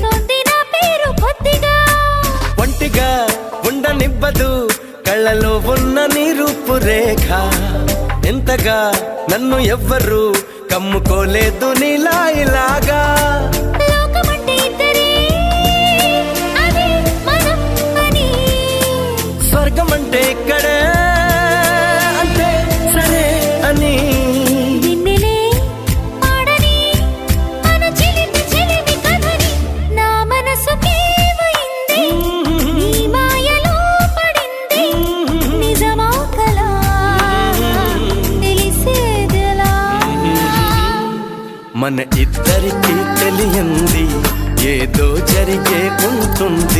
పిలుస్తోంది నా పేరు కొద్దిగా. ఒంటిగా ఉండనివ్వదు కళ్ళలో ఉన్న నీ రూపురేఖ ఎంతగా నన్ను ఎవ్వరు కమ్ముకోలేదు నీలా ఇలాగా స్వర్గం అంటే మన ఇద్దరికి తెలియంది ఏదో జరిగే ఉంటుంది